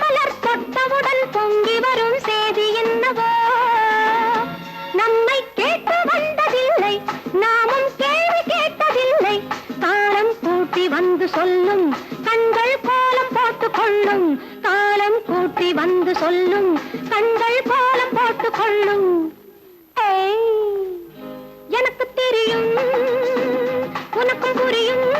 மலர் தொட்டவுடன் பொங்கி வரும் செய்தி என்னவோ? நம்மை கேட்டு வந்ததில்லை நாமும் கேள்வி கேட்டதில்லை. காலம் கூட்டி வந்து சொல்லும் கண்கள் கோலம் போட்டுக் கொள்ளும். காலம் கூட்டி வந்து சொல்லும் கண்கள் கோலம் போட்டுக் கொள்ளும். எனக்கு தெரியும் உனக்கும் புரியும்.